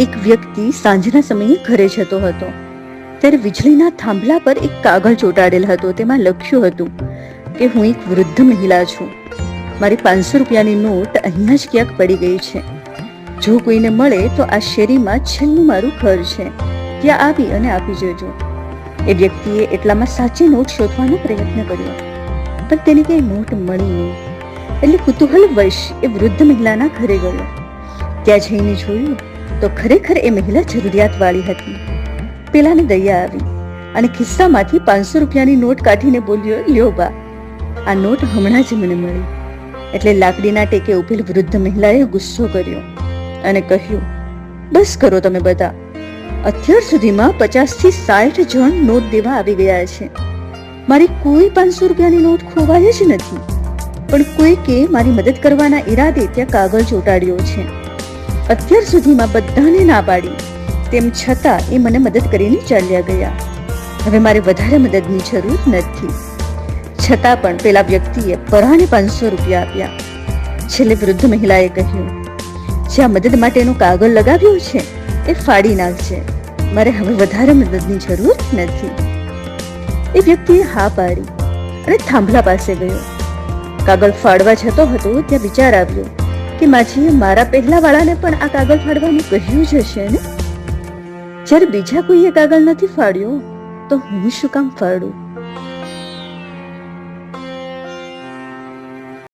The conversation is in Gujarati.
એક વ્યક્તિ સાંજના સમયે ઘરે જતો હતો. ત્યારે વીજળીના થાંભલા પર એક કાગળ ચોંટાડેલ હતો. તેમાં લખ્યું હતું કે, હું એક વૃદ્ધ મહિલા છું. મારી પાંચસો રૂપિયાની નોટ અહીંયા જ ક્યાંક પડી ગઈ છે. જો કોઈને મળે તો આ શેરીમાં છેલ્લું મારું ઘર છે. ત્યાં આવી અને આપી જજો. એ વ્યક્તિએ એટલામાં સાચી નોટ શોધવાનો પ્રયત્ન કર્યો. પણ તેને કઈ નોટ મળી નહીં. એટલે કુતૂહલ વશ એ વૃદ્ધ મહિલાના ઘરે ગયો. ત્યાં જઈને જોયું તો ખરેખર એ મહિલા જરૂરિયાતવાળી હતી. પેલાને દયા આવી અને ખિસ્સામાંથી પાંચસો રૂપિયાની નોટ કાઢીને બોલ્યો, લ્યો બા. આ નોટ હમણાં જ મને મળી. એટલે લાકડીના ટેકે ઉભેલ વૃદ્ધ મહિલાએ ગુસ્સો કર્યો અને કહ્યું, બસ કરો તમે બધા. અત્યાર સુધીમાં પચાસથી સાઠ જણ નોટ દેવા આવી ગયા છે. મારી કોઈ પાંચસો રૂપિયાની નોટ ખોવાય જ નથી. પણ કોઈકે મારી મદદ કરવાના ઈરાદે ત્યાં કાગળ ચોંટાડ્યો છે. અત્યાર સુધીમાં બધાને ના પાડી. તેમ છતાં એ મને મદદ કરીને ચાલ્યા ગયા. હવે મારે વધારે મદદની જરૂર નથી. છતાં પણ પેલા વ્યક્તિએ પરાણે પાંચસો રૂપિયા આપ્યા. છેલ્લે વૃદ્ધ મહિલાએ કહ્યું, જ્યાં મદદ માટેનો કાગળ લગાવ્યો છે, એ ફાડી નાખજે. મારે હવે વધારે મદદની જરૂર નથી. એ વ્યક્તિએ હા પાડી અને થાંભલા પાસે ગયો. કાગળ ફાડવા જતો હતો, ત્યાં વિચાર આવ્યો કે માજીએ મારા પહેલા વાળાને પણ આ કાગળ ફાડવાનું કહ્યું જ હશે ને? જ્યારે બીજા કોઈએ કાગળ નથી ફાડ્યો, તો હું શું કામ ફાડું?